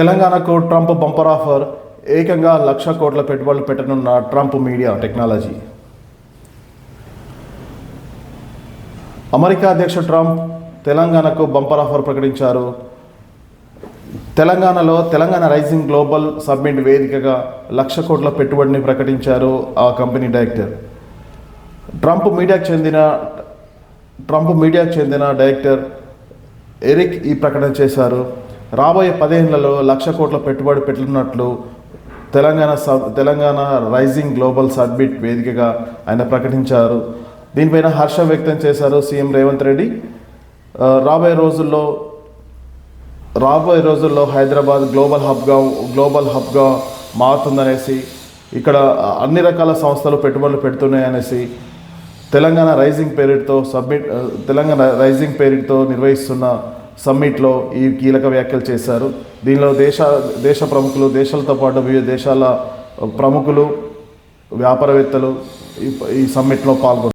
తెలంగాణకు Trump bumper offer ఏకంగా లక్ష కోట్ల పెట్టుబడులు పెట్టనున్న ట్రంప్ మీడియా టెక్నాలజీ. అమెరికా అధ్యక్షుడు ట్రంప్ తెలంగాణకు బంపర్ ఆఫర్ ప్రకటించారు. తెలంగాణలో తెలంగాణ రైజింగ్ గ్లోబల్ సబ్మిట్ వేదికగా లక్ష కోట్ల పెట్టుబడిని ప్రకటించారు ఆ కంపెనీ డైరెక్టర్. ట్రంప్ మీడియాకు చెందిన ట్రంప్ మీడియాకు చెందిన డైరెక్టర్ ఎరిక్ ఈ ప్రకటన చేశారు. రాబోయే పదేళ్ళలో లక్ష కోట్ల పెట్టుబడి పెట్టనున్నట్లు Telangana sub Telangana rising global submit వేదికగా ఆయన ప్రకటించారు. దీనిపైన హర్షం వ్యక్తం చేశారు సీఎం రేవంత్ రెడ్డి. రాబోయే రోజుల్లో రాబోయే రోజుల్లో హైదరాబాద్ గ్లోబల్ హబ్గా గ్లోబల్ హబ్గా మారుతుందనేసి ఇక్కడ అన్ని రకాల సంస్థలు పెట్టుబడులు పెడుతున్నాయనేసి తెలంగాణ రైజింగ్ పేరిట్తో సబ్మిట్ తెలంగాణ రైజింగ్ పేరిట్తో నిర్వహిస్తున్న సమ్మిట్లో ఈ కీలక వ్యాఖ్యలు చేశారు. దీనిలో దేశ దేశ ప్రముఖులు దేశాలతో పాటు వివిధ దేశాల ప్రముఖులు వ్యాపారవేత్తలు ఈ ఈ సమ్మిట్లో పాల్గొన్నారు.